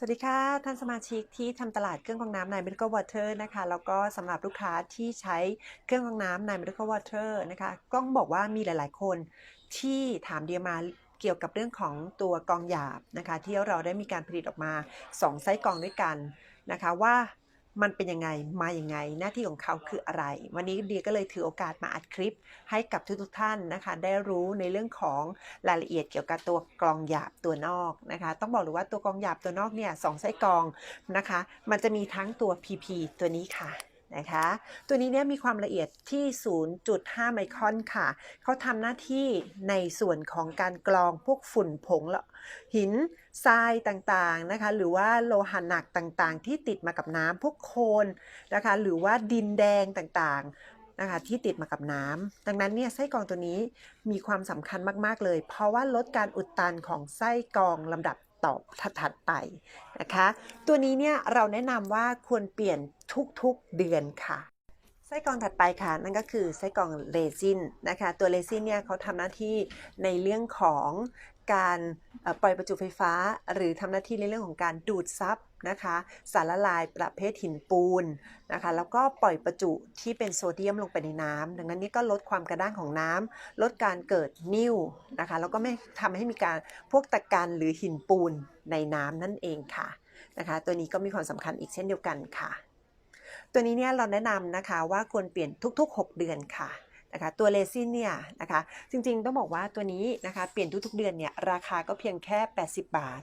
สวัสดีค่ะ ท่านสมาชิกที่ทำตลาดเครื่องกรองน้ำใน Medical Water นะคะ แล้วก็สำหรับลูกค้าที่ใช้เครื่องกรองน้ำใน Medical Water นะคะก้องบอกว่ามีหลาย ๆ คนที่ถามเดียมาเกี่ยวกับเรื่องของตัวกองหยาบนะคะ ที่เราได้มีการผลิตออกมา 2 ไซส์กองด้วยกันนะคะว่า มันเป็นยังไงมาอย่างไง หน้าที่ของเขาคืออะไร วันนี้เดียก็เลยถือโอกาสมาอัดคลิปให้กับทุกๆท่านนะคะ ได้รู้ในเรื่องของรายละเอียดเกี่ยวกับตัวกรองหยาบตัวนอกนะคะ ต้องบอกเลยว่าตัวกรองหยาบตัวนอกเนี่ยสองไส้กรองนะคะ มันจะมีทั้งตัว PP ตัวนี้ค่ะ นะคะ ตัวนี้เนี่ยมีความละเอียดที่ 0.5 ไมครอนค่ะ เขาทำหน้าที่ในส่วนของการกรองพวกฝุ่นผงละหินทรายต่างๆนะคะ หรือว่าโลหะหนักต่างๆ ที่ติดมากับน้ำพวกโคลนนะคะ หรือว่าดินแดงต่างๆนะคะที่ติดมากับน้ำดังนั้นเนี่ยไส้กรองตัวนี้มีความสำคัญมากๆเลย เพราะว่าลดการอุดตันของไส้กรองลำดับ ต่อถัดไปนะคะ ตัวนี้เนี่ยเราแนะนำว่าควรเปลี่ยนทุกๆเดือนค่ะไส้กรองถัดไปค่ะ นั่นก็คือไส้กรองเรซินนะคะ ตัวเรซินเนี่ยเขาทำหน้าที่ในเรื่องของ การปล่อยประจุไฟฟ้า หรือทำหน้าที่ในเรื่องของการดูดซับนะคะสารละลายประเภทหินปูนนะคะแล้วก็ปล่อยประจุที่เป็นโซเดียมลงไปในน้ำดังนั้นนี่ก็ลดความกระด้างของน้ำลดการเกิดนิ่วนะคะแล้วก็ไม่ทำให้มีการพวกตะกันหรือหินปูนในน้ำนั่นเองค่ะนะคะตัวนี้ก็มีความสำคัญอีกเช่นเดียวกันค่ะ ตัวนี้เนี่ยเราแนะนำนะคะว่าควรเปลี่ยนทุกๆ 6 เดือนค่ะ นะคะตัวเลซินเนี่ยนะคะจริงๆต้องบอกว่าตัวนี้นะคะเปลี่ยนทุกๆเดือนเนี่ยราคาก็เพียงแค่ 80 บาท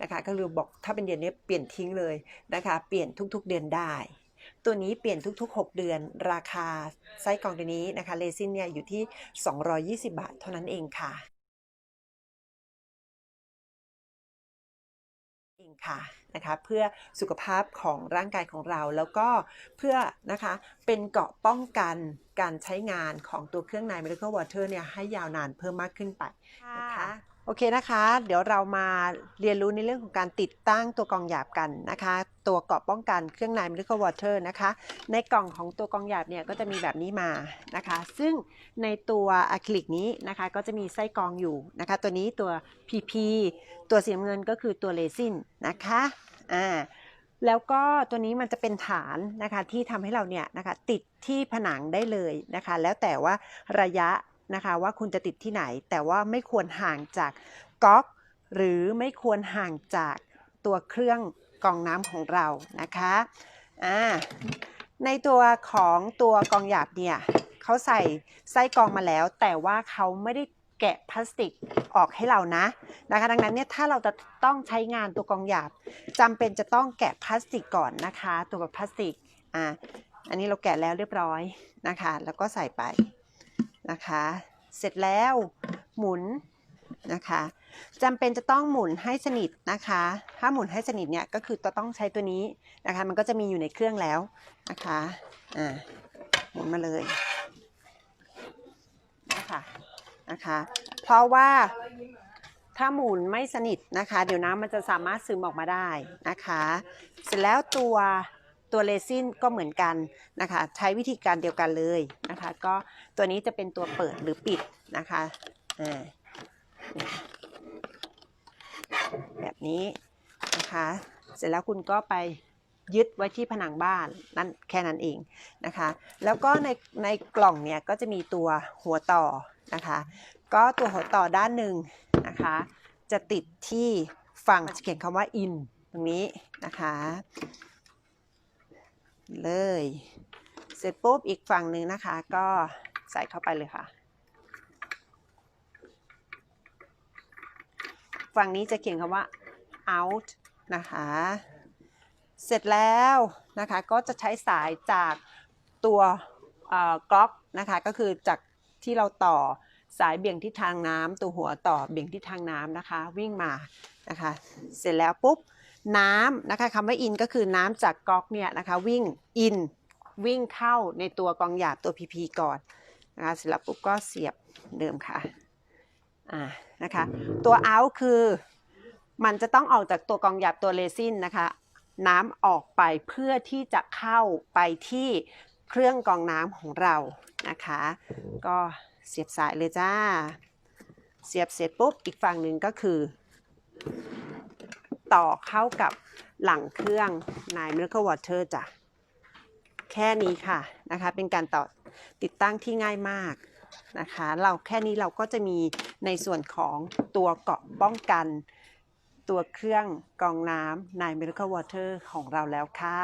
นะคะก็คือบอกถ้าเป็นเดือนนี้เปลี่ยนทิ้งเลยนะคะเปลี่ยนทุกๆเดือนได้ ตัวนี้เปลี่ยนทุกๆ 6 เดือนราคาไซส้กรองตัวนี้นะคะเลซินเนี่ยอยู่ที่ 220 บาทเท่านั้นเองค่ะ งค่ะนะคะเพื่อสุขภาพของร่างกายของเราแล้วก็เพื่อนะคะเป็นเกาะป้องกันการใช้งานของตัวเครื่องใน Miracle Water เนี่ยให้ยาวนานเพิ่มมากขึ้นไปนะคะ โอเคนะคะ เดี๋ยวเรามาเรียนรู้ในเรื่องของการติดตั้งตัวกองหยาบกันนะคะ ตัวเกราะป้องกันเครื่องใน Medical Water นะคะ ในกล่องของตัวกองหยาบเนี่ยก็จะมีแบบนี้มานะคะ ซึ่งในตัวอะคริลิกนี้นะคะก็จะมีไส้กองอยู่นะคะ ตัวนี้ตัว PP ตัวสีน้ำเงินก็คือตัวเลซินนะคะอ่าแล้วก็ตัวนี้มันจะเป็นฐานนะคะที่ทำให้เราเนี่ยนะคะติดที่ผนังได้เลยนะคะ แล้วแต่ว่าระยะ นะคะว่าคุณจะติดที่ไหน แต่ว่าไม่ควรห่างจากก๊อก หรือไม่ควรห่างจากตัวเครื่องกรองน้ำของเรานะคะอ่าในตัวของตัวกองหยาบเนี่ยเขาใส่ไส้กรองมาแล้ว แต่ว่าเขาไม่ได้แกะพลาสติกออกให้เรานะนะคะดังนั้นเนี่ยถ้าเราจะต้องใช้งานตัวกองหยาบจำเป็นจะต้องแกะพลาสติกก่อนนะคะ ตัวแบบพลาสติกอ่าอันนี้เราแกะแล้วเรียบร้อยนะคะ แล้วก็ใส่ไป นะคะ เสร็จแล้วหมุนนะคะจำเป็นจะต้องหมุนให้สนิทนะคะ ถ้าหมุนให้สนิทเนี่ยก็คือจะต้องใช้ตัวนี้นะคะ มันก็จะมีอยู่ในเครื่องแล้วนะคะอ่าหมุนมาเลยนะคะนะคะ เพราะว่าถ้าหมุนไม่สนิทนะคะ เดี๋ยวน้ำมันจะสามารถซึมออกมาได้นะคะ เสร็จแล้วตัว ตัวเลซินก็เหมือนกันนะคะ ใช้วิธีการเดียวกันเลยนะคะ ก็ตัวนี้จะเป็นตัวเปิดหรือปิดนะคะอ่าแบบนี้นะคะ เสร็จแล้วคุณก็ไปยึดไว้ที่ผนังบ้านนั่นแค่นั้นเองนะคะ แล้วก็ในในกล่องเนี่ยก็จะมีตัวหัวต่อนะคะ ก็ตัวหัวต่อด้านหนึ่งนะคะ จะติดที่ฝั่งจะเขียนคำว่า in ตรงนี้นะคะ เลย เสร็จปุ๊บอีกฝั่งหนึ่งนะคะ ก็ใส่เข้าไปเลยค่ะ ฝั่งนี้จะเขียนคำว่า out นะคะ เสร็จแล้วนะคะก็จะใช้สายจากตัวกล็อกนะคะ ก็คือจากที่เราต่อสายเบี่ยงทิศทางน้ำตัวหัวต่อเบี่ยงทิศทางน้ำนะคะ วิ่งมานะคะ เสร็จแล้วปุ๊บ น้ำนะคะคำว่า in ก็คือน้ำจากก๊อกเนี่ยนะคะวิ่ง in วิ่งเข้าในตัวกองหยาบตัว PP ก่อนนะคะเสร็จแล้วปุ๊บก็เสียบเดิมค่ะอ่านะคะตัว out คือมันจะต้องออกจากตัวกองหยาบตัวเลซินนะคะน้ำออกไปเพื่อที่จะเข้าไปที่เครื่องกรองน้ำของเรานะคะ ก็เสียบสายเลยจ้า เสียบเสร็จปุ๊บอีกฝั่งหนึ่งก็คือ ต่อเข้ากับหลังเครื่องใน Miracle Water จ้ะ แค่นี้ค่ะนะคะ เป็นการต่อติดตั้งที่ง่ายมากนะคะ เราแค่นี้เราก็จะมีในส่วนของตัวเกาะป้องกัน ตัวเครื่องกรองน้ำใน Miracle Water ของเราแล้วค่ะ